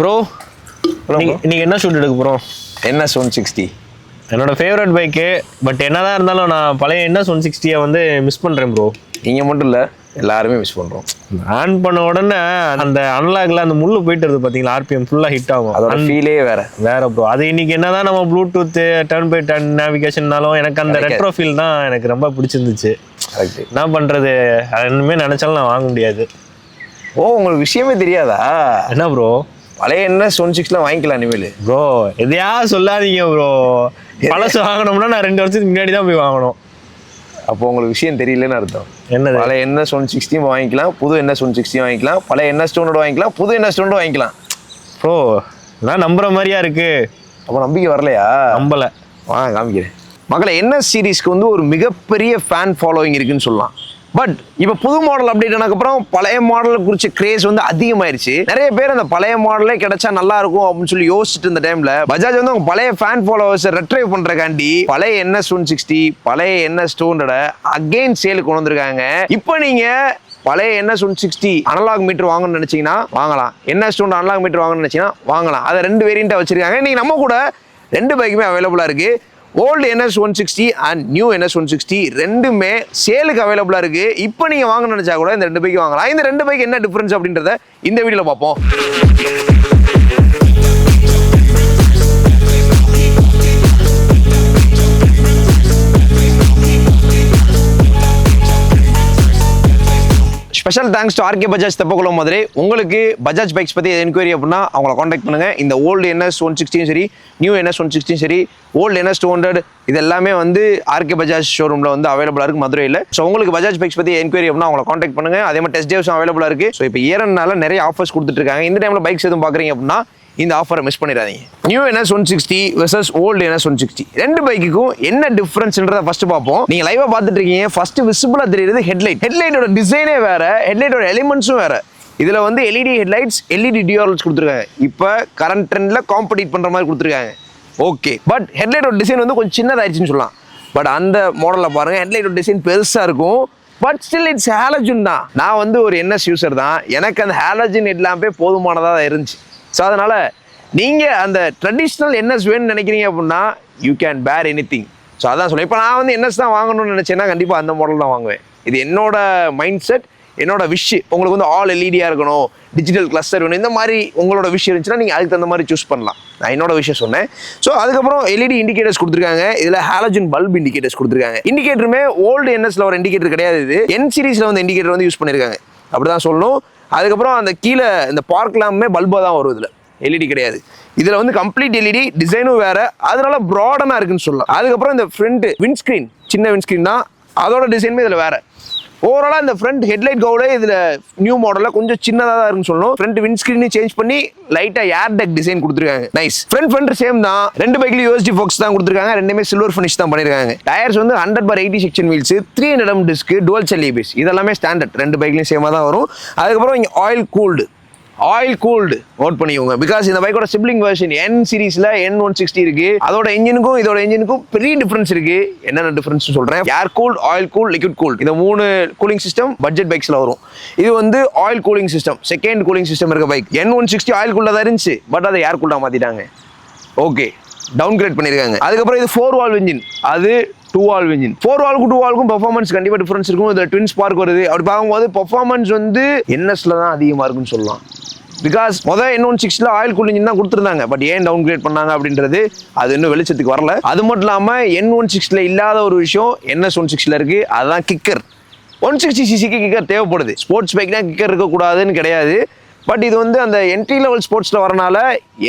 Bro bro. நீங்கள் என்ன shoot எடுக்க போகிறோம் என்எஸ் ஒன் சிக்ஸ்டி என்னோட ஃபேவரட் பைக்கு பட் என்னதான் இருந்தாலும் நான் பழைய என்ன ஒன் சிக்ஸ்டியை வந்து மிஸ் பண்ணுறேன் ப்ரோ நீங்கள் மட்டும் இல்லை எல்லாருமே மிஸ் பண்ணுறோம் ஆன் பண்ண உடனே அந்த அன்லாக்ல அந்த முள்ளு போயிட்டு வருது பார்த்தீங்களா ஆர்பிஎம் ஃபுல்லாக ஹிட் ஆகும். அதோட ஃபீலே வேற. வேற ப்ரோ அது இன்னைக்கு என்னதான் நம்ம ப்ளூடூத் டர்ன் பை டர்ன் நேவிகேஷன்னாலும் எனக்கு அந்த. ரெட்ரோ ஃபீல் தான் எனக்கு ரொம்ப பிடிச்சிருந்துச்சு. என்ன பண்றது? அது இன்னுமே நினைச்சாலும் நான் வாங்க முடியாது. ஓ உங்களுக்கு விஷயமே தெரியாதா? என்ன ப்ரோ பழைய என்எஸ் ஒன் சிக்ஸ்லாம் வாங்கிக்கலாம் இனிமேல். ப்ரோ எதையா சொல்லாதீங்க ப்ரோ பழசு வாங்கணும்னா நான் ரெண்டு வருஷத்துக்கு முன்னாடி தான் போய் வாங்கணும். அப்போ உங்களுக்கு விஷயம் தெரியலன்னு அர்த்தம். என்னது? பழைய என்எஸ் ஒன் சிக்ஸ்டியும் வாங்கிக்கலாம் புது என்எஸ் ஒன் சிக்ஸ்டியும் வாங்கிக்கலாம் பழைய என்எஸ் டூனோட வாங்கிக்கலாம் புது என்எஸ் டூனோட வாங்கிக்கலாம். ப்ரோ நான் நம்புற மாதிரியா இருக்கு? அப்போ நம்பிக்கை வரலையா? நம்பல. வாங்க காமிக்கிறேன். மக்களை என்எஸ் சீரிஸ்க்கு வந்து ஒரு மிகப்பெரிய ஃபேன் ஃபாலோவிங் இருக்குன்னு சொல்லலாம்? பட் இப்போ புது மாடல் அப்டேட் ஆனதுக்கப்புறம் பழைய மாடல் குறிச்ச கிரேஸ் வந்து அதிகமாயிருச்சு. நிறைய பேர் அந்த பழைய மாடலே கிடைச்சா நல்லா இருக்கும் அப்படின்னு சொல்லி யோசிச்சுட்டு இருந்த டைம்ல பஜாஜ் வந்து அவங்க பழைய ஃபேன் ஃபாலோவர்ஸ் ரெட்ரைவ் பண்றக்காண்டி பழைய என்எஸ் ஒன் சிக்ஸ்டி பழைய என்எஸ் டூ ஹண்ட்ரட் அகெயின் சேலுக்கு கொண்டு வந்திருக்காங்க. இப்போ நீங்க பழைய NS one sixty analog meter வாங்கணும்னு நினைச்சீங்கன்னா வாங்கலாம். என்எஸ் டூ அனலாக் மீட்டர் வாங்கணும்னு நினைச்சீங்கன்னா வாங்கலாம். அதை ரெண்டு வேரியண்ட்டாக வச்சிருக்காங்க. இன்னைக்கு நம்ம கூட ரெண்டு பைக்குமே அவைலபிளாக இருக்கு. Old NS one sixty and new NS one sixty ரெண்டுமே சேலுக்கு அவைலபிளாக இருக்குது இப்போ நீங்கள் வாங்கணும்னு நினச்சா கூட இந்த ரெண்டு பைக்கு வாங்கலாம். இந்த ரெண்டு பைக் என்ன டிஃப்ரென்ஸ் அப்படின்றத இந்த வீடியோவில் பார்ப்போம். Special thanks to RK Bajaj Teppakulam Madurai உங்களுக்கு பஜாஜ் பைக்ஸ் பற்றி என்கொயரி அப்படின்னா அவங்கள காண்டாக்ட் பண்ணுங்கள் இந்த ஓல்டு என்எஸ் ஒன் சிக்ஸ்டியும் சரி நியூ என்எஸ் ஒன் சிக்ஸ்டியும் சரி ஓல்டு என்எஸ் டூ ஹண்ட்ரட் இது எல்லாமே வந்து ஆர்கே பஜாஜ் ஷோரூமில் வந்து அவைலபிளாக இருக்குது மதுரையில். ஸோ உங்களுக்கு பஜாஜ் பைக்ஸ் பற்றி என்கொயரி அப்படின்னா அவங்கள காண்டாக்ட் பண்ணுங்கள் அதே மாதிரி டெஸ்ட் டேவ்ஸும் அவைலபிளாக இருக்குது ஸோ இப்போ ஏறனால நிறைய ஆஃபர்ஸ் கொடுத்துட்டு இருக்காங்க. இந்த டைமில் பைக்ஸ் எதுவும் பார்க்குறீங்க அப்படின்னா இந்த ஆஃபரை மிஸ் பண்ணிடாதீங்க. New NS one sixty versus old NS one sixty ரெண்டு பைக்குக்கும் என்ன டிஃபரன்ஸ்ன்றதை ஃபர்ஸ்ட் பார்ப்போம். நீங்க லைவா பார்த்துட்டு இருக்கீங்க ஃபர்ஸ்ட் விசிபிளா தெரியுது ஹெட்லைட் ஹெட்லைட்டோட டிசைனே வேற ஹெட்லைட்டோட எலிமெண்ட்ஸும் வேற. இதுல வந்து எல்இடி ஹெட்லைட்ஸ் எல்இடி டிஆர்எல்ஸ் கொடுத்துருக்காங்க. இப்போ கரண்ட் ட்ரெண்ட்ல காம்படிட் பண்ற மாதிரி கொடுத்துருக்காங்க. ஓகே பட் ஹெட்லைட்டோட டிசைன் வந்து கொஞ்சம் சின்னதாயிடுச்சுன்னு சொல்லலாம். பட் அந்த மாடலில் பாருங்க ஹெட்லைட்டோட டிசைன் பெருசா இருக்கும். பட் ஸ்டில் இட்ஸ் ஹேலஜன் தான். நான் வந்து ஒரு என்எஸ் யூசர் தான். எனக்கு அந்த ஹேலஜன் ஹெட்லாம்பே போதுமானதாக தான் இருந்துச்சு. ஸோ அதனால் நீங்கள் அந்த ட்ரெடிஷ்னல் என்எஸ் வேணும்னு நினைக்கிறீங்க அப்படின்னா you can bear anything so அதான் சொல்லுவேன் இப்போ நான் வந்து என்எஸ் தான் வாங்கணும்னு நினச்சேன்னா கண்டிப்பாக அந்த மாடல் தான் வாங்குவேன். இது என்னோட மைண்ட் செட் என்னோட விஷ் உங்களுக்கு வந்து ஆல் எல்இடியாக இருக்கணும் டிஜிட்டல் கிளஸ்டர் வேணும் இந்த மாதிரி உங்களோட விஷயம் இருந்துச்சுன்னா நீங்கள் அதுக்கு தகுந்த மாதிரி சூஸ் பண்ணலாம். நான் என்னோட விஷயம் சொன்னேன். ஸோ அதுக்கப்புறம் எல்இடி இண்டிகேட்டர்ஸ் கொடுத்துருக்காங்க. இதில் ஹாலஜன் பல்ப் இண்டிகேட்டர்ஸ் கொடுத்துருக்காங்க. இண்டிகேட்டருமே ஓல்டு என்எஸ்ல ஒரு இண்டிகேட்டர் கிடையாது இது. என் சீரீஸில் வந்து இண்டிகேட்டர் வந்து யூஸ் பண்ணியிருக்காங்க அப்படி தான் சொல்லணும். அதுக்கப்புறம் அந்த கீழே இந்த பார்க் லேம்பே பல்பாக தான் வரும் இதில். எல்இடி கிடையாது. இதில் வந்து கம்ப்ளீட் எல்இடி டிசைனும் வேறு. அதனால ப்ராடனாக இருக்குன்னு சொல்லலாம். அதுக்கப்புறம் இந்த ஃப்ரண்ட் விண்ட்ஸ்க்ரீன் சின்ன விண்ட்ஸ்க்ரீன் தான். அதோட டிசைனுமே இதில் வேறு. ஓவராலாக இந்த ஃப்ரண்ட் ஹெட்லைட் கவுடே இதில் நியூ மாடலில் கொஞ்சம் சின்னதாக தான் இருக்குன்னு சொல்லணும். ஃப்ரண்ட் விண்ட்ஸ்க்ரீனையும் சேஞ்ச் பண்ணி லைட்டாக ஏர் டெக் டிசைன் கொடுத்துருக்காங்க. நைஸ் ஃப்ரண்ட் ஃப்ரண்ட் சேம் தான். ரெண்டு பைக்லையும் யூஎஸ்டி ஃபோக்ஸ் தான் கொடுத்துருக்காங்க. ரெண்டுமே சில்வர் ஃபினிஷ் தான் பண்ணியிருக்காங்க டயர்ஸ் வந்து hundred by eighty section wheels three hundred disc dual Selli பீஸ் இதெல்லாமே ஸ்டாண்டர்ட் ரெண்டு பைக்லையும் சேமாக தான் வரும். அதுக்கப்புறம் இங்கே oil cooled oil cooled note பண்ணிக்கோங்க. பிகாஸ் இந்த பைக்கோட சிப்ளிங் வெர்ஷன் என் சீரீஸ்ல என் ஒன் சிக்ஸ்டி இருக்கு. அதோட இன்ஜினுக்கும் இதோட இன்ஜினுக்கும் பெரிய டிஃபரன்ஸ் இருக்கு. என்னென்ன டிஃபரன்ஸ் சொல்றேன். Air cooled oil cool liquid cool இந்த மூணு கூலிங் சிஸ்டம் பட்ஜெட் பைக்ஸ்ல வரும். இது வந்து oil cooling system second cooling system இருக்க bike N one sixty oil கூல்ல தான் இருந்துச்சு. பட் அதை ஏர் கூல்டா மாத்திட்டாங்க. ஓகே டவுன் கிரேட் பண்ணியிருக்காங்க அதுக்கப்புறம் இது ஃபோர் வால்வ் இன்ஜின் அது டூ வால் இன்ஜின் ஃபோர் வால்க்கு டூ வால்க்கும் பெர்ஃபார்மன்ஸ் கண்டிப்பாக டிஃபரன்ஸ் இருக்கும். இதில் ட்வின் ஸ்பார்க் வருது. அப்படி பார்க்கும்போது பெர்ஃபார்மன்ஸ் வந்து என்எஸ்ல தான் அதிகமாக இருக்குன்னு சொல்லலாம். பிகாஸ் மொதல் என் ஒன் சிக்ஸ்ல ஆயில் கூல் இன்ஜின் தான் கொடுத்துருந்தாங்க. பட் ஏன் டவுன் கிரேட் பண்ணாங்க அப்படின்றது அது இன்னும் வெளிச்சத்துக்கு வரல. அது மட்டும் இல்லாமல் என் ஒன் சிக்ஸ்ல இல்லாத ஒரு விஷயம் என்எஸ் ஒன் சிக்ஸ்ல இருக்கு. அதுதான் கிக்கர் ஒன் சிக்ஸ்டி சிசிக்கு கிக்கர் தேவைப்படுது. ஸ்போர்ட்ஸ் பைக்னா கிக்கர் இருக்கக்கூடாதுன்னு கிடையாது. பட் இது வந்து அந்த என்ட்ரி லெவல் ஸ்போர்ட்ஸில் வரனால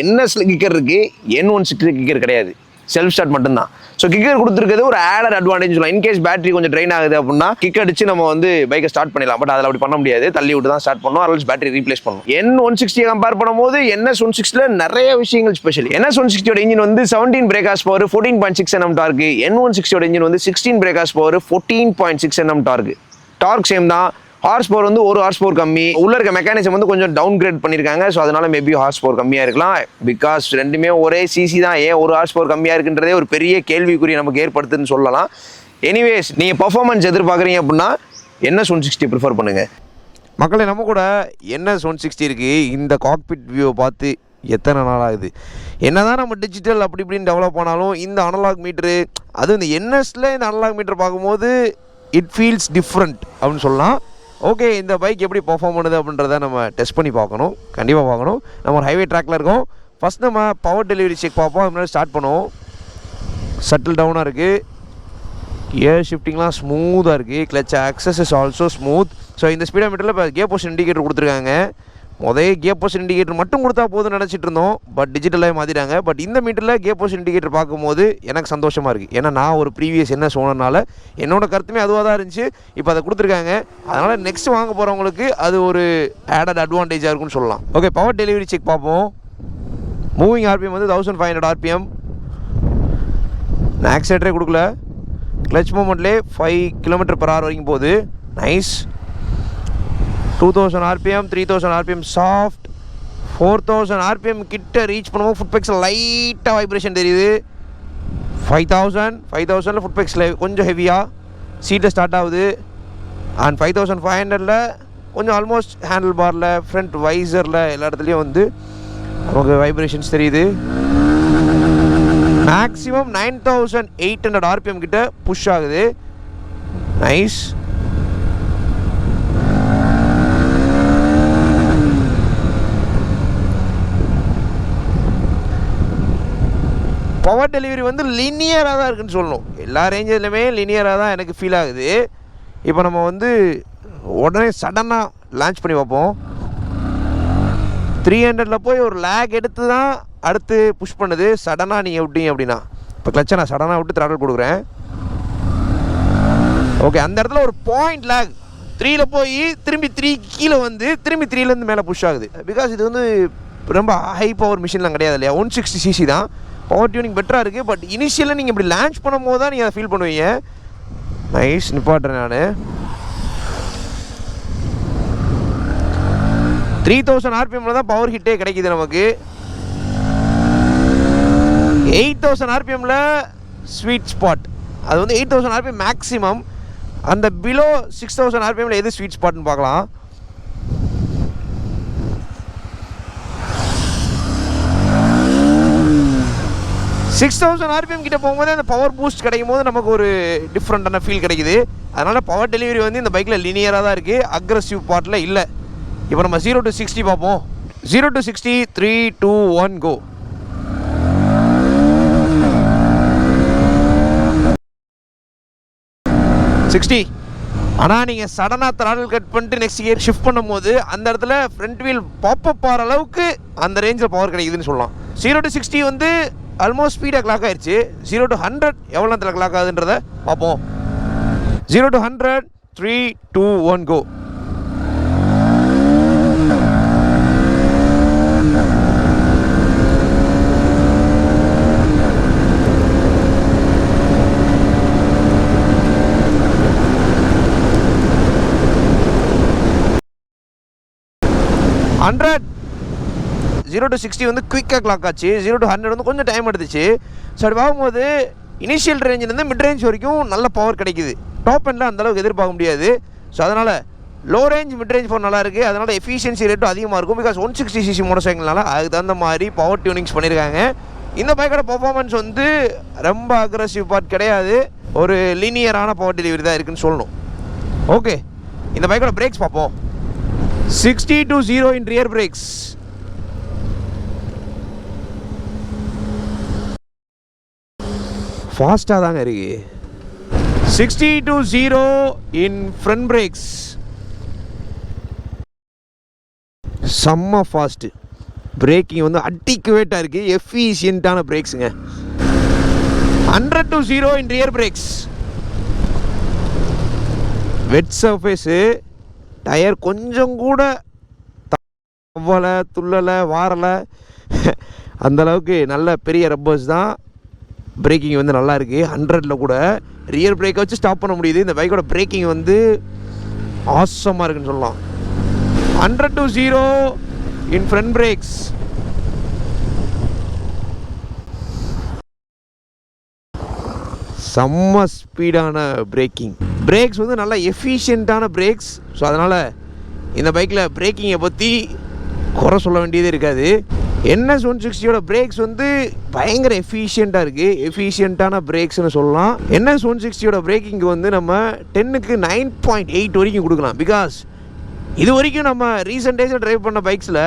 என்எஸ்ல கிக்கர் இருக்கு. என் ஒன் சிக்ஸ்ல கிக்கர் கிடையாது. செல்ஃப் ஸ்டார்ட் மட்டும்தான். ஸோ கிக்கர் கொடுத்துருக்கிறது ஒரு ஆடர் அட்வான்டேஜ் சொல்லலாம். இன்கேஸ் பேட்டரி கொஞ்சம் ட்ரெயின் ஆகுது அப்படின்னா கிக் அடிச்சு நம்ம வந்து பைக்கை ஸ்டார்ட் பண்ணிடலாம். பட் அதில் அப்படி பண்ண முடியாது. தள்ளி விட்டு தான் ஸ்டார்ட் பண்ணணும் அதனால பேட்டரி ரீப்ளேஸ் பண்ணணும் என் ஒன் சிக்ஸ்டியை கம்பேர் பண்ணும்போது என்எஸ் ஒன் சிக்ஸ்டில் நிறைய விஷயங்கள் ஸ்பெஷல் என்எஸ் ஒன் சிக்ஸ்டியோட இன்ஜின் வந்து seventeen brake horse power fourteen point six NM torque N one சிக்ஸ்டியோட engine வந்து sixteen brake horse power fourteen point six NM torque torque same தான். Horse power வந்து ஒரு horse power கம்மி. உள்ள இருக்க mechanism வந்து கொஞ்சம் டவுன் கிரேட் பண்ணியிருக்காங்க ஸோ அதனால மேபி ஹார்ஸ் பவர் கம்மியாக இருக்கலாம். பிகாஸ் ரெண்டுமே ஒரே சிசி தான். ஏன் ஒரு ஹார்ஸ் பவர் கம்மியாக இருக்குன்றதே ஒரு பெரிய கேள்விக்குறி நமக்கு ஏற்படுத்துன்னு சொல்லலாம். எனிவேஸ் நீங்கள் பர்ஃபார்மன்ஸ் எதிர்பார்க்குறீங்க அப்படின்னா என்ன ஒன் சிக்ஸ்டி ப்ரிஃபர் பண்ணுங்கள் மக்களை நம்ம கூட என்ன ஒன் சிக்ஸ்டி இருக்குது இந்த காக்பிட் வியூவை பார்த்து எத்தனை நாள் ஆகுது? என்னதான் நம்ம டிஜிட்டல் அப்படி இப்படின்னு டெவலப் ஆனாலும் இந்த அனலாக் மீட்ரு அதுவும் இந்த என்எஸில் இந்த அனலாக் மீட்டர் பார்க்கும்போது இட் ஃபீல்ஸ் டிஃப்ரெண்ட் அப்படின்னு சொல்லலாம். ஓகே இந்த பைக் எப்படி பர்ஃபார்ம் பண்ணுது அப்படின்றத நம்ம டெஸ்ட் பண்ணி பார்க்கணும். கண்டிப்பாக பார்க்கணும். நம்ம ஒரு ஹைவே ட்ராக்ல இருக்கோம். ஃபஸ்ட் நம்ம பவர் டெலிவரி செக் பார்ப்போம். அது முன்னாடி ஸ்டார்ட் பண்ணுவோம். சட்டில் டவுனாக இருக்குது ஏர் ஷிஃப்டிங்லாம் ஸ்மூத்தாக இருக்குது clutch access is also smooth so இந்த ஸ்பீடோ மீட்டரில் இப்போ கே போஸ்ட் இண்டிகேட்டர் கொடுத்துருக்காங்க. முதல் கே போஷன் இண்டிகேட்டர் மட்டும் கொடுத்தா போதும் நினச்சிட்டு இருந்தோம். பட் டிஜிட்டலாக மாற்றிட்டாங்க பட் இந்த மீட்டரில் கே போஷன் இண்டிகேட்டர் பார்க்கும்போது எனக்கு சந்தோஷமாக இருக்குது ஏன்னா நான் ஒரு ப்ரீவியஸ் என்ன சொன்னனால என்னோட கருத்துமே அதுவாக தான் இருந்துச்சு. இப்போ அதை கொடுத்துருக்காங்க. அதனால் நெக்ஸ்ட் வாங்க போகிறவங்களுக்கு அது ஒரு ஆடட் அட்வான்டேஜாக இருக்கும்னு சொல்லலாம். ஓகே பவர் டெலிவரி செக் பார்ப்போம். மூவிங் ஆர்பிஎம் வந்து தௌசண்ட் ஃபைவ் ஹண்ட்ரட் ஆர்பிஎம் நான் ஆக்சிலேட்டரே கொடுக்கல. கிளச் மூமெண்ட்லேயே ஃபைவ் கிலோமீட்டர் பர் ஹவர் வரைக்கும் போகுது. Nice two thousand RPM three thousand RPM soft four thousand RPM கிட்ட ரீச் பண்ணுவோம் ஃபுட் பெக்ஸில் லைட்டாக வைப்ரேஷன் தெரியுது. ஃபைவ் தௌசண்ட் ஃபைவ் தௌசண்டில் ஃபுட் பெக்ஸில் கொஞ்சம் ஹெவியாக சீட்டில் ஸ்டார்ட் ஆகுது. அண்ட் ஃபைவ் தௌசண்ட் ஃபைவ் ஹண்ட்ரடில் கொஞ்சம் ஆல்மோஸ்ட் ஹேண்டில் பாரில் ஃப்ரண்ட் வைசரில் எல்லா இடத்துலையும் வந்து நமக்கு வைப்ரேஷன்ஸ் தெரியுது. Maximum nine thousand eight hundred RPM கிட்ட புஷ் ஆகுது. நைஸ் பவர் டெலிவரி வந்து லினியராக தான் இருக்குன்னு சொல்லணும். எல்லா ரேஞ்சிலுமே லினியராக தான் எனக்கு ஃபீல் ஆகுது. இப்போ நம்ம வந்து உடனே சடனாக லான்ச் பண்ணி பார்ப்போம். த்ரீ ஹண்ட்ரடில் போய் ஒரு லேக் எடுத்து தான் அடுத்து புஷ் பண்ணுது. சடனாக நீங்கள் விட்டீங்க அப்படின்னா. இப்போ கிளச்சை நான் சடனாக விட்டு த்ராடல் கொடுக்குறேன் ஓகே அந்த இடத்துல ஒரு பாயிண்ட் லேக் த்ரீல போய் திரும்பி த்ரீ கீழே வந்து திரும்பி த்ரீலேருந்து மேலே புஷ் ஆகுது. பிகாஸ் இது வந்து ரொம்ப ஹை பவர் மிஷின்லாம் கிடையாது இல்லையா? ஒன் சிக்ஸ்டி சிசி தான். பவர் டியூனிங் பெட்டராக இருக்குது பட் இனிஷியலாக நீங்கள் இப்படி லான்ச் பண்ணும்போது தான் நீங்கள் அதை ஃபீல் பண்ணுவீங்க. நைஸ் நிப்பாட்டுறேன் நான். த்ரீ தௌசண்ட் ஆர்பிஎம்ல தான் பவர் ஹிட்டே கிடைக்குது நமக்கு. எயிட் தௌசண்ட் ஆர்பிஎம்ல ஸ்வீட் ஸ்பாட் அது வந்து எயிட் தௌசண்ட் ஆர்பிஎம் மேக்ஸிமம் அந்த பிலோ சிக்ஸ் தௌசண்ட் ஆர்பிஎம்ல எது ஸ்வீட் ஸ்பாட்னு பார்க்கலாம். சிக்ஸ் தௌசண்ட் ஆர்பிஎம் கிட்ட போகும்போது அந்த பவர் பூஸ்ட் கிடைக்கும் போது நமக்கு ஒரு டிஃப்ரெண்ட்டான ஃபீல் கிடைக்குது. அதனால் பவர் டெலிவரி வந்து இந்த பைக்கில் லினியராக தான் இருக்குது அக்ரஸிவ் பார்ட்டில் இல்லை. இப்போ நம்ம ஜீரோ டு சிக்ஸ்டி பார்ப்போம். Zero to sixty three two one go sixty ஆனால் நீங்கள் சடனாக திராடல் கட் பண்ணிட்டு நெக்ஸ்ட் இயர் ஷிஃப்ட் பண்ணும்போது அந்த இடத்துல ஃப்ரண்ட் வீல் பாப்பப் ஆகிற அளவுக்கு அந்த ரேஞ்சில் பவர் கிடைக்குதுன்னு சொல்லலாம். ஜீரோ டு சிக்ஸ்டி வந்து ஆல்மோஸ்ட் ஸ்பீடாக கிளாக் ஆயிடுச்சு ஜீரோ டு ஹண்ட்ரட் எவ்வளோ நேரத்தில் கிளாக் ஆகுதுன்றத பார்ப்போம். Zero to hundred three two one go hundred zero to sixty வந்து குயிக்காக கிளாக் ஆச்சு. ஜீரோ டு ஹண்ட்ரட் வந்து கொஞ்சம் டைம் எடுத்துச்சு. ஸோ அப்படி பார்க்கும்போது இனிஷியல் ரேஞ்சிலேருந்து மிட் ரேஞ்ச் வரைக்கும் நல்ல பவர் கிடைக்குது. டாப் எண்டில் அந்தளவுக்கு எதிர்பார்க்க முடியாது. ஸோ அதனால் low range mid range phone நல்லா இருக்குது அதனால் எஃபிஷியன்சி ரேட்டும் அதிகமாக இருக்கும். Because one sixty CC motor சைக்கிள்னால அதுக்கு தகுந்த மாதிரி பவர் டியூனிங்ஸ் பண்ணியிருக்காங்க இந்த பைக்கோட பர்ஃபார்மன்ஸ் வந்து ரொம்ப அக்ரஸிவ் பார்ட் கிடையாது. ஒரு லீனியரான பவர் டெலிவரி தான் இருக்குன்னு சொல்லணும். ஓகே இந்த பைக்கோட பிரேக்ஸ் பார்ப்போம். Sixty to zero in rear brakes ஃபாஸ்ட்டாக தாங்க இருக்கு. Sixty to zero in front brakes செம்ம ஃபாஸ்ட்டு பிரேக்கிங் வந்து அட்டிக்குவேட்டாக இருக்குது எஃபிஷியண்ட்டான பிரேக்ஸுங்க hundred to zero in rear brakes wet surface tyre கொஞ்சம் கூட தவலை துள்ளலை வாரலை. அந்த அளவுக்கு நல்ல பெரிய ரப்பர்ஸ் தான். பிரேக்கிங் வந்து நல்லா இருக்குது ஹண்ட்ரடில் கூட ரியர் பிரேக்கை வச்சு ஸ்டாப் பண்ண முடியுது. இந்த பைக்கோட பிரேக்கிங் வந்து ஆசமாக இருக்குன்னு சொல்லலாம். Hundred to zero in front brakes செம்ம ஸ்பீடான பிரேக்கிங் பிரேக்ஸ் வந்து நல்லா எஃபிஷியண்ட்டான பிரேக்ஸ் ஸோ அதனால் இந்த பைக்கில் பிரேக்கிங்கை பற்றி குறை சொல்ல வேண்டியதே இருக்காது. என்எஸ் ஒன் சிக்ஸ்டியோட பிரேக்ஸ் வந்து பயங்கர எஃபிஷியண்ட்டாக இருக்குது எஃபிஷியண்ட்டான பிரேக்ஸ்னு சொல்லலாம். என்எஸ் ஒன் சிக்ஸ்டியோட பிரேக்கிங் வந்து நம்ம டென்னுக்கு நைன் பாயிண்ட் எயிட் வரைக்கும் கொடுக்கலாம். பிகாஸ் இது வரைக்கும் நம்ம ரீசெண்ட் டேஸில் ட்ரைவ் பண்ண பைக்ஸில்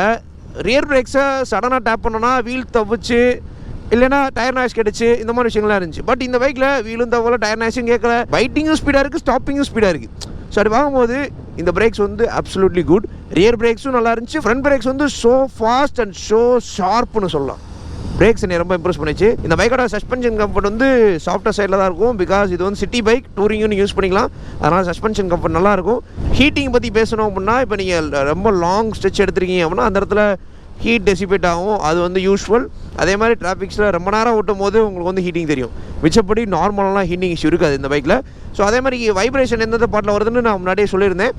ரியர் பிரேக்ஸை சடனாக டேப் பண்ணோன்னா வீல் தவிச்சு இல்லைன்னா டயர் நாய்ஸ் கிடச்சி இந்த மாதிரி விஷயங்கள்லாம் இருந்துச்சு. பட் இந்த பைக்கில் வீலும் தவல டயர் நாய்ஸும் கேட்கல. பைட்டிங்கும் ஸ்பீடாக இருக்குது ஸ்டாப்பிங்கும் ஸ்பீடாக இருக்குது ஸோ அப்படி பார்க்கும்போது இந்த பிரேக்ஸ் வந்து அப்சல்யூட்லி குட் ரியர் பிரேக்ஸும் நல்லா இருந்துச்சு. ஃப்ரண்ட் பிரேக்ஸ் வந்து ஸோ ஃபாஸ்ட் அண்ட் ஸோ ஷார்ப்னு சொல்லலாம். பிரேக்ஸ் என்னை ரொம்ப இம்ப்ரெஸ் பண்ணிச்சு. இந்த பைக்கோட சஸ்பென்ஷன் கம்ஃபர்ட் வந்து சாஃப்ட்வேர் சைடில் தான் இருக்கும் பிகாஸ் இது வந்து சிட்டி பைக் டூரிங்னு யூஸ் பண்ணிக்கலாம். அதனால் சஸ்பென்ஷன் கம்ஃபர்ட் நல்லாயிருக்கும் ஹீட்டிங் பற்றி பேசணும் அப்படின்னா இப்போ நீங்கள் ரொம்ப லாங் ஸ்ட்ரெச் எடுத்திருக்கீங்க அப்படின்னா அந்த இடத்துல ஹீட் டெசிபேட் ஆகும். அது வந்து யூஸ்வல் அதே மாதிரி டிராஃபிக்ஸில் ரொம்ப நேரம் ஓட்டும் போது உங்களுக்கு வந்து ஹீட்டிங் தெரியும். மிச்சப்படி நார்மலாலாம் ஹீட்டிங் இஷ்யூ இருக்காது இந்த பைக்கில் ஸோ அதே மாதிரி வைப்ரேஷன் எந்தெந்த பாட்டில் வருதுன்னு நான் முன்னாடியே சொல்லியிருந்தேன்.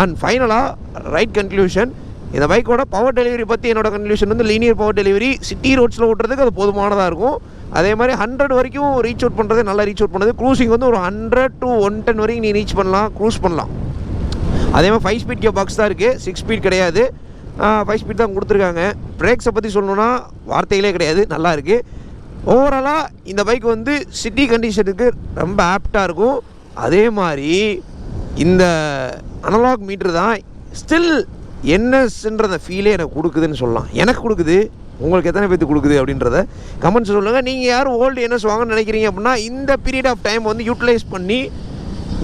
அண்ட் ஃபைனலாக ரைட் கன்க்ளூஷன் இந்த பைக்கோட பவர் டெலிவரி பற்றி என்னோட கன்க்ளூஷன் வந்து லீனியர் பவர் டெலிவரி சிட்டி ரோட்ஸில் ஓட்டுறதுக்கு அது போதுமானதாக இருக்கும். அதே மாதிரி ஹண்ட்ரட் வரைக்கும் ரீச் அவுட் பண்ணுறது நல்லா ரீச் அவுட் பண்ணுது க்ரூசிங் வந்து ஒரு ஹண்ட்ரட் டு ஒன் டென் வரைக்கும் நீ ரீச் பண்ணலாம் க்ரூஸ் பண்ணலாம். அதே மாதிரி ஃபைவ் ஸ்பீட் கே பாக்ஸ் தான் இருக்குது சிக்ஸ் ஸ்பீட் கிடையாது. ஃபைவ் ஸ்பீட் தான் கொடுத்துருக்காங்க. பிரேக்ஸை பற்றி சொல்லணுன்னா வார்த்தைகளே கிடையாது. நல்லா இருக்குது ஓவராலாக இந்த பைக் வந்து சிட்டி கண்டிஷனுக்கு ரொம்ப ஆப்டாக இருக்கும். அதே மாதிரி இந்த அனலாக் மீட்ரு தான் ஸ்டில் என்னஸ்ன்றத ஃபீலே எனக்கு கொடுக்குதுன்னு சொல்லலாம். எனக்கு கொடுக்குது. உங்களுக்கு எத்தனை பேர்த்து கொடுக்குது அப்படின்றத கமெண்ட்ஸ் சொல்லுங்கள் நீங்கள் யாரும் ஓல்டு என்எஸ் வாங்கன்னு நினைக்கிறீங்க அப்படின்னா இந்த பீரியட் ஆஃப் டைம் வந்து யூட்டிலைஸ் பண்ணி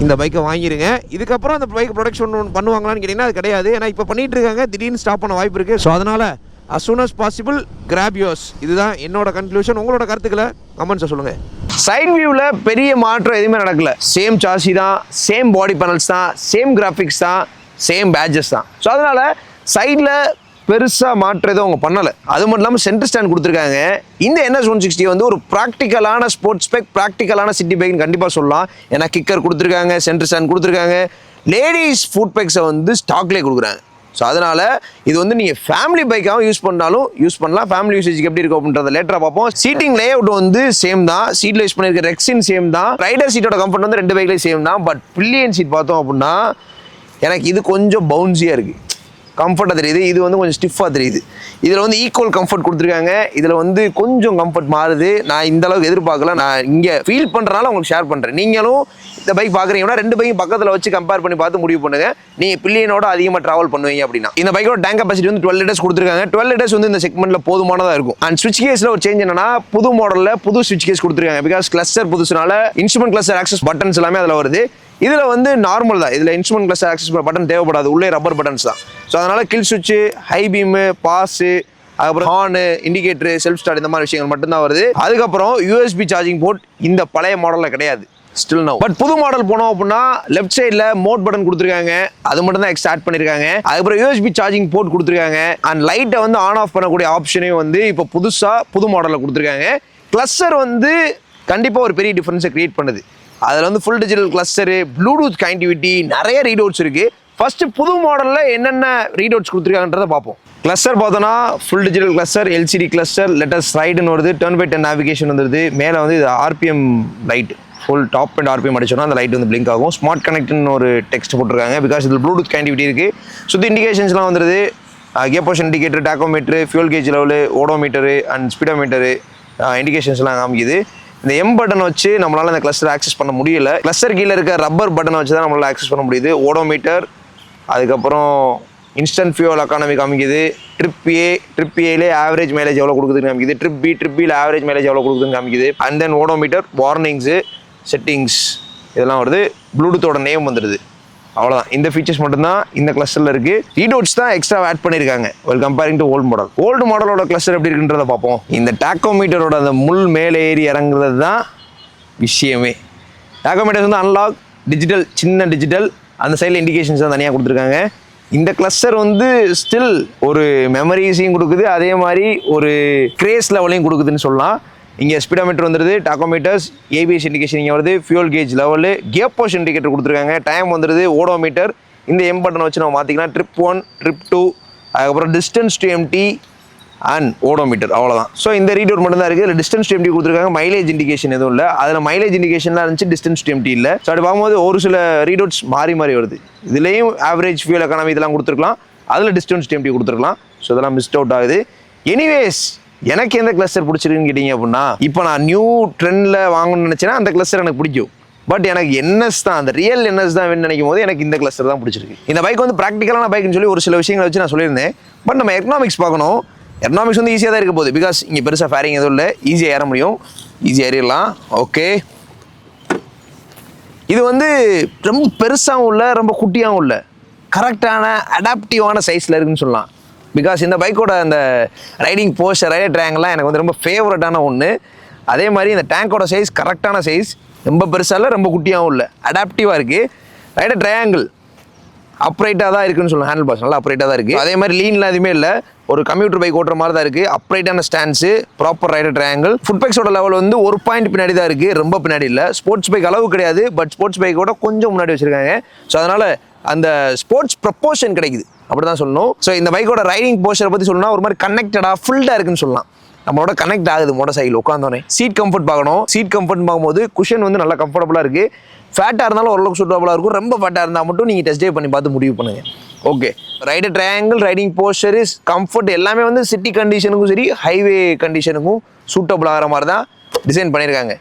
இந்த பைக்கை வாங்கிருங்க. இதுக்கப்புறம் அந்த பைக் ப்ரொடக்ஷன் ஒன்று பண்ணுவாங்களான்னு கேட்டிங்கன்னா அது கிடையாது. ஏன்னா இப்போ பண்ணிகிட்டு இருக்காங்க திடீர்னு ஸ்டாப் பண்ண வாய்ப்பு இருக்குது ஸோ அதனால் as soon as possible grab yours இதுதான் என்னோட கன்க்ளூஷன் உங்களோட கருத்துக்களை கமெண்ட்ஸை சொல்லுங்கள் சைட் வியூவில் பெரிய மாற்றம் எதுவுமே நடக்கல. சேம் சாசி தான் சேம் பாடி பேனல்ஸ் தான் சேம் கிராஃபிக்ஸ் தான் சேம் பேட்ஜஸ் தான். ஸோ அதனால் சைடில் பெருசாக மாற்றம் எதுவும் அவங்க பண்ணலை. அது மட்டும் இல்லாமல் சென்டர் ஸ்டாண்ட் கொடுத்துருக்காங்க. இந்த என்எஸ் ஒன் சிக்ஸ்டி வந்து ஒரு ப்ராக்டிக்கலான ஸ்போர்ட்ஸ் பைக் ப்ராக்டிக்கலான சிட்டி பைக்னு கண்டிப்பாக சொல்லலாம். ஏன்னா கிக்கர் கொடுத்துருக்காங்க சென்டர் ஸ்டாண்ட் கொடுத்துருக்காங்க. லேடிஸ் ஃபுட் பைக்ஸை வந்து ஸ்டாக்லேயே கொடுக்குறாங்க. ஸோ அதனால் இது வந்து நீங்கள் ஃபேமிலி பைக்காகவும் யூஸ் பண்ணாலும் யூஸ் பண்ணலாம். ஃபேமிலி யூசேஜ்க்கு எப்படி இருக்கும் அப்படின்றத லேட்டராக பார்ப்போம். சீட்டிங் லே அவுட் வந்து சேம் தான். சீட்டில் யூஸ் பண்ணியிருக்க ரெக்ஸின் சேம் தான். ரைடர் சீட்டோட கம்ஃபர்ட் வந்து ரெண்டு பைக்லேயும் சேம் தான். பட் பில்லியன் சீட் பார்த்தோம் அப்படின்னா எனக்கு இது கொஞ்சம் பவுன்சியாக இருக்குது கம்ஃபர்ட்டாக தெரியுது. இது வந்து கொஞ்சம் ஸ்டிஃபாக தெரியுது. இதில் வந்து ஈக்குவல் கம்ஃபர்ட் கொடுத்துருக்காங்க. இதில் வந்து கொஞ்சம் கம்ஃபர்ட் மாறுது. நான் இந்த அளவுக்கு எதிர்பார்க்கல. நான் இங்கே ஃபீல் பண்ணுறனால உங்களுக்கு ஷேர் பண்ணுறேன் நீங்களும் இந்த பைக் பார்க்குறீங்கன்னா ரெண்டு பைக்கும் பக்கத்தில் வச்சு கம்பேர் பண்ணி பார்த்து முடிவு பண்ணுங்க. நீங்கள் பில்லியனோட அதிகமாக ட்ராவல் பண்ணுவீங்க அப்படின்னா. இந்த பைக்கோட டேங்க் கெப்பாசிட்டி வந்து டுவெல் லிட்டர்ஸ் கொடுத்துருக்காங்க. டுவெல் லிட்டர்ஸ் வந்து இந்த செக்மெண்ட்டில் போதுமானதாக இருக்கும். அண்ட் ஸ்விட்ச் கேஸில் ஒரு சேஞ்ச் என்னன்னா புது மாடலில் புது ஸ்விட்ச் கேஸ் கொடுத்துருக்காங்க. பிகாஸ் கிளஸ்டர் புதுசுனால இன்ஸ்ட்ருமெண்ட் கிளஸ்டர் ஆக்சஸ் பட்டன்ஸ் எல்லாமே அதில் வருது. இதில் வந்து நார்மல் தான். இதில் இன்ஸ்ட்ருமெண்ட் கிளாஸ் ஆக்சஸ் பட்டன் தேவைப்படாது. உள்ளே ரப்பர் பட்டன்ஸ் தான். ஸோ அதனால் கில் சுவிட்சு ஹை பீமு பாஸு அதுக்கப்புறம் ஹார்னு இண்டிகேட்டரு செல்ஃப் ஸ்டார்ட் இந்த மாதிரி விஷயங்கள் மட்டும்தான் வருது. அதுக்கப்புறம் யூஎஸ்பி சார்ஜிங் போர்ட் இந்த பழைய மாடலில் கிடையாது. ஸ்டில் நோ பட் புது மாடல் போனோம் அப்படின்னா லெஃப்ட் சைடில் மோட் பட்டன் கொடுத்துருக்காங்க. அது மட்டும் தான் எக்ஸ்ட்ரா ஆட் பண்ணியிருக்காங்க அதுக்கப்புறம் யூஎஸ்பி சார்ஜிங் போர்ட் கொடுத்துருக்காங்க. அண்ட் லைட்டை வந்து ஆன் ஆஃப் பண்ணக்கூடிய ஆப்ஷனையும் வந்து இப்போ புதுசாக புது மாடலில் கொடுத்துருக்காங்க. கிளஸ்டர் வந்து கண்டிப்பாக ஒரு பெரிய டிஃப்ரென்ஸை க்ரியேட் பண்ணுது. அதில் வந்து full digital cluster Bluetooth connectivity நிறைய ரீடவுட்ஸ் இருக்குது ஃபஸ்ட்டு புது மாடலில் என்னென்ன ரீடவுட்ஸ் கொடுத்துருக்காங்கன்றதை பார்ப்போம். கிளஸ்டர் பார்த்தோன்னா full digital cluster LCD cluster let's ரைடுன்னு வருது டர்ன் பை டென் நேவிகேஷன் வந்துருது. மேலே வந்து இது RPM light full top and RPM அடிச்சோன்னா அந்த லைட் வந்து பிளிங்க் ஆகும். ஸ்மார்ட் கனெக்ட்னு ஒரு டெக்ஸ்ட் போட்டிருக்காங்க. பிகாஸ் இதில் ப்ளூடூத் கனெக்டிவிட்டி இருக்குது சுற்றி இண்டிகேஷன்ஸ்லாம் வந்துருது. Gear indicator tachometer fuel gauge level odometer and speedometer இண்டிகேஷன்ஸ்லாம் காமிக்குது. இந்த எம் பட்டன் வச்சு நம்மளால இந்த கிளஸ்டர் ஆக்சஸ் பண்ண முடியல. கிளஸ்டர் கீழே இருக்க ரப்பர் பட்டனை வச்சு தான் நம்மளால ஆக்சஸ் பண்ண முடியுது. ஓடோமீட்டர் அதுக்கப்புறம் இன்ஸ்டன்ட் ஃபியூல் எக்கானமி காமிக்குது. ட்ரிப் ஏ ட்ரிப் ஏலே ஆவரேஜ் மைலேஜ் எவ்வளோ கொடுக்குதுன்னு காமிக்குது. ட்ரிப் பி ட்ரிப் பியில் ஆவரேஜ் மைலேஜ் எவ்வளோ கொடுக்குதுன்னு காமிக்குது. And then odometer warnings settings இதெல்லாம் வருது. ப்ளூடூத்தோட நேம் வந்துடுது அவ்வளோதான் இந்த ஃபீச்சர்ஸ் மட்டும்தான் இந்த கிளஸ்டரில் இருக்குது ரீடோட்ஸ் தான் எக்ஸ்ட்ரா ஆட் பண்ணியிருக்காங்க. ஒரு comparing to old model old மாடலோட cluster எப்படி இருக்குன்றதை பார்ப்போம். இந்த டாக்கோமீட்டரோட அந்த முள் மேலே ஏறி இறங்குறது தான் விஷயமே. டாக்கோமீட்டர்ஸ் வந்து அன்லாக் டிஜிட்டல் சின்ன டிஜிட்டல் அந்த சைடில் இண்டிகேஷன்ஸ் தான் தனியாக கொடுத்துருக்காங்க. இந்த கிளஸ்டர் வந்து ஸ்டில் ஒரு மெமரிஸையும் கொடுக்குது. அதே மாதிரி ஒரு கிரேஸ் லெவலையும் கொடுக்குதுன்னு சொல்லலாம். இங்கே ஸ்பீடோமீட்டர் வந்துருது டாக்கோமீட்டர்ஸ் ஏபிஎஸ் இண்டிகேஷன் இங்கே வருது ஃபியூல் கேஜ் லெவலு கேப் போஷன் இண்டிகேட்டர் கொடுத்துருக்காங்க. டைம் வந்துடுது ஓடோமீட்டர் இந்த எம் பட்டனை வச்சு நம்ம மாற்றிக்கலாம் ட்ரிப் ஒன் ட்ரிப் டூ அதுக்கப்புறம் distance to empty and odometer அவ்வளோதான் ஸோ இந்த ரீடோர் மட்டும் தான் இருக்குது டிஸ்டன்ஸ் டு எம்டி கொடுத்துருக்காங்க. மைலேஜ் இண்டிகேஷன் எதுவும் இல்லை. அதில் மைலேஜ் இண்டிகேஷன்லாம் இருந்துச்சு டிஸ்டன்ஸ் டு எம்டி இல்லை. ஸோ அப்படி பார்க்கும்போது ஒரு சில ரீடோட்ஸ் மாறி மாறி வருது. இதுலேயும் ஆவரேஜ் ஃபியூல் எக்கானமி இதெல்லாம் கொடுத்துருக்கலாம். அதில் டிஸ்டன்ஸ் டு எம்டி கொடுத்துருக்கலாம். ஸோ இதெல்லாம் மிஸ்ட் அவுட் ஆகுது. எனிவேஸ் எனக்கு எந்த கிளஸ்டர் பிடிச்சிருக்குன்னு கேட்டிங்க அப்படின்னா இப்போ நான் நியூ ட்ரெண்டில் வாங்கணும்னு நினச்சேன்னா அந்த கிளஸ்டர் எனக்கு பிடிக்கும். பட் எனக்கு என்எஸ் தான் அந்த ரியல் என்எஸ் தான் வேணும்னு நினைக்கும் போது எனக்கு இந்த கிளஸ்டர் தான் பிடிச்சிருக்கு. இந்த பைக் வந்து ப்ராக்டிக்கலான பைக்னு சொல்லி ஒரு சில விஷயங்களை வச்சு நான் சொல்லியிருந்தேன். பட் நம்ம எக்கனாமிக்ஸ் பார்க்கணும். எக்கனாமிக்ஸ் வந்து ஈஸியாக தான் இருக்க போகுது. பிகாஸ் இங்கே பெருசாக ஃபேரிங் எதுவும் இல்லை. ஈஸியாக ஏற முடியும். ஈஸியாக ஏறிடலாம். ஓகே இது வந்து ரொம்ப பெருசாகவும் இல்லை ரொம்ப குட்டியாகவும் இல்லை. கரெக்டான அடாப்டிவான சைஸில் இருக்குன்னு சொல்லலாம். பிகாஸ் இந்த பைக்கோட அந்த ரைடிங் போஸ்டர் ரைடர் ட்ராங்கெலாம் எனக்கு வந்து ரொம்ப ஃபேவரட்டான ஒன்று அதே மாதிரி இந்த டேங்கோட சைஸ் கரெக்டான சைஸ் ரொம்ப பெருசாக இல்லை ரொம்ப குட்டியாகவும் இல்லை. அடாப்டிவாக இருக்குது ரைடர் ட்ரையாங்கிள் அப்ரைட்டாக தான் இருக்குன்னு சொல்லணும் ஹேண்டில் பாஸ் நல்லா அப்ரைட்டாக தான் இருக்குது அதே மாதிரி லீன்லாம் எதுவுமே இல்லை. ஒரு கம்ப்யூட்டர் பைக் ஓட்டுற மாதிரி தான் இருக்குது அப்ரைட்டான stance proper rider triangle foot பைக்ஸோட level வந்து ஒரு பாயிண்ட் பின்னாடி தான் இருக்குது ரொம்ப பின்னாடி இல்லை. ஸ்போர்ட்ஸ் பைக் அளவு கிடையாது பட் ஸ்போர்ட்ஸ் பைக்கோட கொஞ்சம் முன்னாடி வச்சுருக்காங்க. ஸோ அதனால் அந்த ஸ்போர்ட்ஸ் ப்ரப்போர்ஷன் கிடைக்குது. அப்படி தான் சொல்லணும். ஸோ இந்த பைக்கோட ரைடிங் போஸ்டரை பற்றி சொல்லணும்னா ஒரு மாதிரி கனெக்டடாக ஃபுல்டாக இருக்குன்னு சொல்லலாம். நம்மளோட கனெக்ட் ஆகுது மோட்டர் சைக்கிள் உட்காந்தோன்னே சீட் கம்ஃபர்ட் பார்க்கணும். சீட் கம்ஃபர்ட் பார்க்கும்போது குஷன் வந்து நல்லா கம்ஃபர்டபுளாக இருக்குது ஃபேட்டாக இருந்தாலும் ஓரளவுக்கு சூட்டபுளாக இருக்கும். ரொம்ப ஃபேட்டாக இருந்தால் மட்டும் நீங்கள் டெஸ்ட் ட்ரைவ் பண்ணி பார்த்து முடிவு பண்ணுங்கள் okay rider triangle riding posture comfort எல்லாமே வந்து சிட்டி கண்டிஷனுக்கும் சரி ஹைவே கண்டிஷனுக்கும் சூட்டபுள் ஆகிற மாதிரி தான் டிசைன் பண்ணியிருக்காங்க.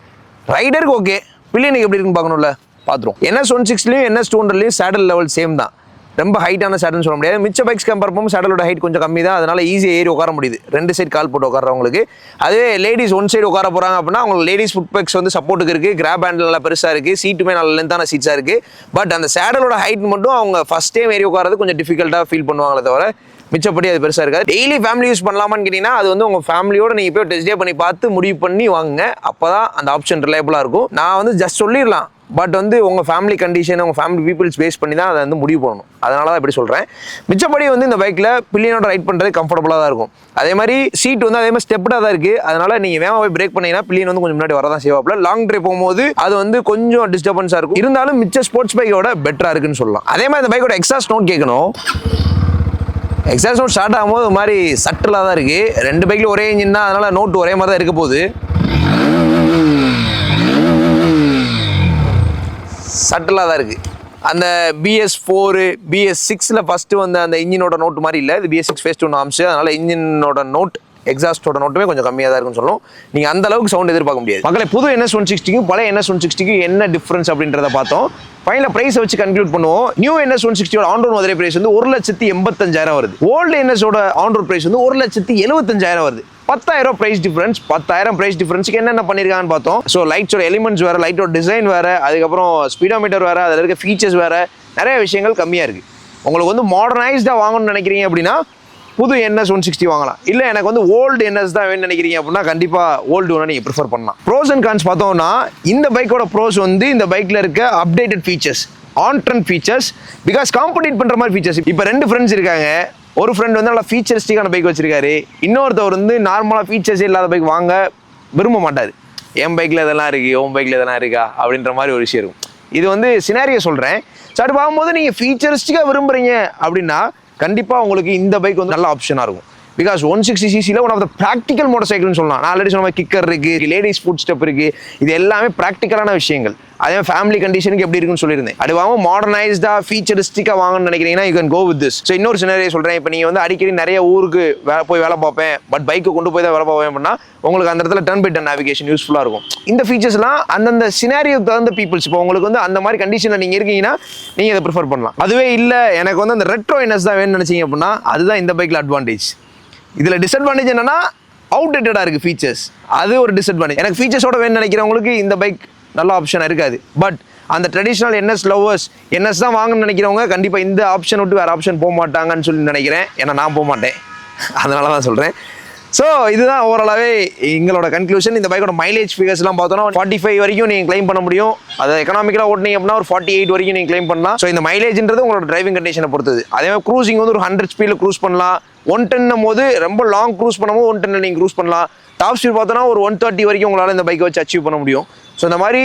ரைடருக்கு ஓகே பிள்ளைனுக்கு எப்படி இருக்குன்னு பார்க்கணும்ல? பார்த்துருவோம். என்எஸ் ஒன் சிக்ஸ்லையும் என்எஸ் டூ ஹண்ட்ரட்லையும் சேடல் லெவல் சேம் தான். ரொம்ப ஹைட்டான சேடல்னு சொல்ல முடியாது. மிச்ச பைக்ஸ் கம்பேர் பண்ணும் சேடலோட ஹைட் கொஞ்சம் கம்மி தான். அதனால ஈஸியாக ஏறி உட்கார முடியுது. ரெண்டு சைடு கால் போட்டு உட்காரவங்களுக்கு அதுவே லேடிஸ் ஒன் சைடு உட்கார போகிறாங்க அப்படின்னா அவங்க லேடிஸ் ஃபுட் பைக்ஸ் வந்து சப்போர்ட்டுக்கு இருக்குது கிராப் ஹேண்டில் நல்லா பெருசாக இருக்குது சீட்டுமே நல்ல லென்த்தான சீட்ஸாக இருக்குது பட் அந்த சேடலோட ஹைட் மட்டும் அவங்க ஃபஸ்ட் டைம் ஏறி உட்காரது கொஞ்சம் டிஃபிகல்ட்டாக ஃபீல் பண்ணுவாங்களே தவிர மிச்சப்படி அது பெருசாக இருக்காது. டெய்லி ஃபேமிலி யூஸ் பண்ணலாமான்னு கேட்டிங்கன்னா அது வந்து உங்கள் ஃபேமிலியோட நீங்கள் போய் டெஸ்டே பண்ணி பார்த்து முடிவு பண்ணி வாங்குங்க. அப்போ தான் அந்த ஆப்ஷன் ரிலேபிளாக இருக்கும். நான் வந்து ஜஸ்ட் சொல்லிடலாம். பட் வந்து உங்கள் ஃபேமிலி கண்டிஷன் உங்கள் ஃபேமிலி பீப்புள்ஸ் பேஸ் பண்ணி தான் அதை வந்து முடிவு பண்ணணும். அதனால தான் இப்படி சொல்கிறேன் மிச்சப்படி வந்து இந்த பைக்கில் பில்லியனோட ரைட் பண்ணுறது கம்ஃபர்டபுளாக தான் இருக்கும். அதே மாதிரி சீட் வந்து அதே மாதிரி ஸ்டெப்டாக தான் இருக்குது அதனால் நீங்கள் வேகமாக போய் பிரேக் பண்ணிங்கன்னா பில்லியன் வந்து கொஞ்சம் முன்னாடி வரதான் செய்வாப்பில். லாங் ட்ரைவ் போகும்போது அது வந்து கொஞ்சம் டிஸ்டர்பன்ஸாக இருக்கும். இருந்தாலும் மிச்ச ஸ்போர்ட்ஸ் பைக்கோட பெட்டராக இருக்குன்னு சொல்லலாம். அதே மாதிரி இந்த பைக்கோட எக்ஸாஸ்ட் நோட் கேட்கணும். எக்ஸாஸ்ட் நோட் ஸ்டார்ட் ஆகும்போது ஒரு மாதிரி சட்டிலாக தான் இருக்குது ரெண்டு பைக்கில் ஒரே இன்ஜின் தான் அதனால் நோட் ஒரே மாதிரி தான் இருக்க போகுது. சட்டிலாக தான் இருக்குது அந்த பிஎஸ் ஃபோரு பிஎஸ் சிக்ஸில் ஃபஸ்ட்டு வந்த அந்த இன்ஜினோட நோட் மாதிரி இல்லை. இது BS six phase two norms அதனால் இன்ஜினோட நோட் எக்ஸாஸ்டோட நோட்டுமே கொஞ்சம் கம்மியாக தான் இருக்குன்னு சொல்லணும். நீங்கள் அந்த அளவுக்கு சவுண்ட் எதிர்பார்க்க முடியாது. மக்களை புது என்எஸ் ஒன் சிக்ஸ்டிக்கும் பழைய என்எஸ் ஒன் சிக்ஸ்டிக்கு என்ன டிஃப்ரென்ஸ் அப்படின்றத பார்த்தோம். ஃபைனல் ப்ரைஸ் வச்சு கன்க்ளூட் பண்ணுவோம். நியூ என்எஸ் ஒன் சிக்ஸ்டியோட ஆன்ரோட் மதுரை ப்ரைஸ் வந்து ஒரு லட்சத்தி எண்பத்தஞ்சாயிரம் வருது. ஓல்டு என்எஸோட ஆன்ரோட் ப்ரைஸ் வந்து ஒரு லட்சத்தி எழுபத்தஞ்சாயிரம் வருது. பத்தாயிரம் ப்ரைஸ் டிஃபரன்ஸ் பத்தாயிரம் ப்ரைஸ் டிஃபரன்ஸுக்கு என்னென்ன பண்ணியிருக்காங்கன்னு பார்த்தோம். ஸோ லைட்ஸோட எலிமெண்ட்ஸ் வேறு லைட்டோட டிசைன் வேறு அதுக்கப்புறம் ஸ்பீடோமீட்டர் வேறு அதில் இருக்க ஃபீச்சர்ஸ் வேறு நிறைய விஷயங்கள் கம்மியாக இருக்குது உங்களுக்கு வந்து மாடர்னைஸ்டாக வாங்கணும்னு நினைக்கிறீங்க அப்படின்னா புது என்எஸ் ஒன் சிக்ஸ்டி வாங்கலாம். இல்லை எனக்கு வந்து ஓல்டு என்எஸ் தான் வேணும்னு நினைக்கிறீங்க அப்படின்னா கண்டிப்பாக ஓல்டு ஒன்று நீங்கள் ப்ரிஃபர் பண்ணலாம். ப்ரோஸ் அண்ட் கான்ஸ் பார்த்தோம்னா இந்த பைக்கோட ப்ரோஸ் வந்து இந்த பைக்கில் இருக்க updated features on trend features because compete பண்ணுற மாதிரி ஃபீச்சர்ஸ் இப்போ ரெண்டு ஃப்ரெண்ட்ஸ் இருக்காங்க. ஒரு ஃப்ரெண்ட் வந்து நல்லா ஃபீச்சரிஸ்டிக்கான பைக் வச்சிருக்காரு. இன்னொருத்தவர் வந்து நார்மலாக ஃபீச்சர்ஸே இல்லாத பைக் வாங்க விரும்ப மாட்டார். என் பைக்கில் இதெல்லாம் இருக்குது உன் பைக்கில் இதெல்லாம் இருக்கா? அப்படின்ற மாதிரி ஒரு விஷயம் இருக்கும். இது வந்து சினாரியை சொல்கிறேன் ஸோ அப்படி பார்க்கும்போது நீங்கள் ஃபீச்சரிஸ்டிக்காக விரும்புகிறீங்க அப்படின்னா கண்டிப்பாக உங்களுக்கு இந்த பைக் வந்து நல்ல ஆப்ஷனாக இருக்கும். Because one sixty சிசியில் one of the practical motor சைக்கிள்னு சொல்லலாம். நான் ஆல்ரெடி சொன்ன கிக்கர் இருக்குது லேடிஸ் ஃபுட் ஸ்டெப் இருக்குது இது எல்லாமே ப்ராக்டிக்கலான விஷயங்கள். அதே ஃபேமிலி கண்டிஷனுக்கு எப்படி இருக்குன்னு சொல்லியிருந்தேன். அது வாங்க மாடர்னைஸ்டாக ஃபீச்சரிஸ்டிக்காக வாங்கணும்னு நினைக்கிறீங்கன்னா you can go with this so இன்னொரு சினரியை சொல்கிறேன் இப்போ நீங்கள் வந்து அடிக்கடி நிறைய ஊருக்கு வேலை போய் வேலை பார்ப்பேன். பட் பைக்கு கொண்டு போய் தான் வேலை பார்ப்பேன் அப்படின்னா உங்களுக்கு அந்த இடத்துல டர்ன் பை டர்ன் நேவிகேஷன் யூஸ்ஃபுல்லாக இருக்கும். இந்த ஃபீச்சர்ஸ்லாம் அந்தந்த சினாரியோ தகுந்த பீப்புள்ஸ் இப்போ உங்களுக்கு வந்து அந்த மாதிரி கண்டிஷனில் நீங்கள் இருக்கீங்கன்னா நீங்கள் இதை ப்ரிஃபர் பண்ணலாம். அதுவே இல்லை எனக்கு வந்து அந்த ரெட்ரோ என்எஸ் தான் வேணும்னு நினச்சிங்க அப்படின்னா அதுதான் இந்த பைக்கில் அட்வான்டேஜ் இதில் டிஸ்அட்வான்டேஜ் என்னென்னா அவுடேட்டடாக இருக்குது ஃபீச்சர்ஸ் அது ஒரு டிஸ்அட்வான்டேஜ் எனக்கு ஃபீச்சர்ஸோட வேணும்னு நினைக்கிறவங்களுக்கு இந்த பைக் நல்ல ஆப்ஷன் இருக்காது. பட் அந்த ட்ரெடிஷ்னல் என்எஸ் லவ்வர்ஸ் என்எஸ் தான் வாங்கணும்னு நினைக்கிறவங்க கண்டிப்பாக இந்த ஆப்ஷன் விட்டு வேறு ஆப்ஷன் போக மாட்டாங்கன்னு சொல்லி நினைக்கிறேன். ஏன்னா நான் போக மாட்டேன். அதனால தான் சொல்கிறேன் ஸோ இதுதான் ஓவராலாகவே எங்களோட கன்க்ளூஷன் இந்த பைக்கோட மைலேஜ் ஃபிகர்ஸ்லாம் பார்த்தோன்னா ஃபார்ட்டி ஃபைவ் வரைக்கும் நீங்கள் க்ளைம் பண்ண முடியும். அதை எக்கனாமிக்கலாக ஓட்டினீங்க அப்படின்னா ஒரு ஃபார்ட்டி எயிட் வரைக்கும் நீங்கள் க்ளைம் பண்ணலாம். ஸோ இந்த மைலேஜ்ன்றது உங்களோட டிரைவிங் கண்டிஷனை பொறுத்தது. அதே மாதிரி க்ரூசிங் வந்து ஒரு ஹண்ட்ரட் ஸ்பீடில் க்ரூஸ் பண்ணலாம். ஒன் டென்னும் போது ரொம்ப லாங் க்ரூஸ் பண்ணும்போது ஒன் டென்னில் நீங்கள் க்ரூஸ் பண்ணலாம். டாப் ஸ்பீட் பார்த்தோன்னா ஒரு ஒன் தேர்ட்டி வரைக்கும் உங்களால் இந்த பைக்கை வச்சு அச்சீவ் பண்ண முடியும். ஸோ இந்த மாதிரி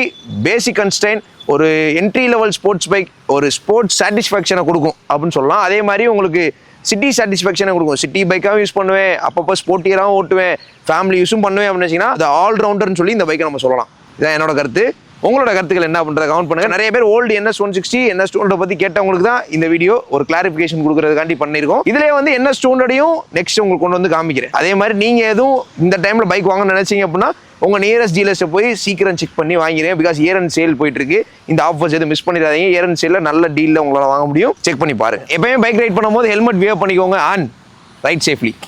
பேசிக் கன்ஸ்டைன் ஒரு என்ட்ரி லெவல் ஸ்போர்ட்ஸ் பைக் ஒரு ஸ்போர்ட்ஸ் சாட்டிஸ்ஃபேக்ஷனை கொடுக்கும் அப்படின்னு சொல்லலாம். அதே மாதிரி உங்களுக்கு சிட்டி சாட்டிஸ்ஃபேக்ஷனை கொடுக்கும். சிட்டி பைக்காகவும் யூஸ் பண்ணுவேன் அப்பப்போ ஸ்போர்ட்டியராகவும் ஓட்டுவேன் ஃபேமிலி யூஸும் பண்ணுவேன் அப்படின்னு வச்சிங்கன்னா அது ஆல்ரவுண்டர்னு சொல்லி இந்த பைக்கை நம்ம சொல்லலாம். இதான் என்னோட கருத்து. உங்களோட கருத்துக்கள் என்ன பண்ணுறத கவுண்ட் பண்ணுங்க. நிறைய பேர் old NS one sixty NS two பற்றி கேட்டவங்களுக்கு தான் இந்த வீடியோ ஒரு கிளாரிஃபிகேஷன் கொடுக்குறதுக்காண்டி பண்ணியிருக்கோம். இதுலேயே வந்து என்எஸ் டூ நெக்ஸ்ட் உங்களுக்கு கொண்டு வந்து காமிக்கிறேன். அதே மாதிரி நீங்கள் எதுவும் இந்த டைமில் பைக் வாங்க நினச்சிங்க அப்படின்னா உங்கள் நியரஸ்ட் டீலர்ஸை போய் சீக்கிரம் செக் பண்ணி வாங்கிறேன் பிகாஸ் இயர் அண்ட் சேல் போயிட்டு இருக்கு இந்த ஆஃபர்ஸ் எதுவும் மிஸ் பண்ணிடாதீங்க. இயர் அண்ட் சேலில் நல்ல டீலில் உங்களால் வாங்க முடியும். செக் பண்ணி பாருங்க. எப்பயுமே பைக் ரைட் பண்ணும்போது ஹெல்மெட் வியர் பண்ணிக்கோங்க ஆன் ரைட் சேஃப்லி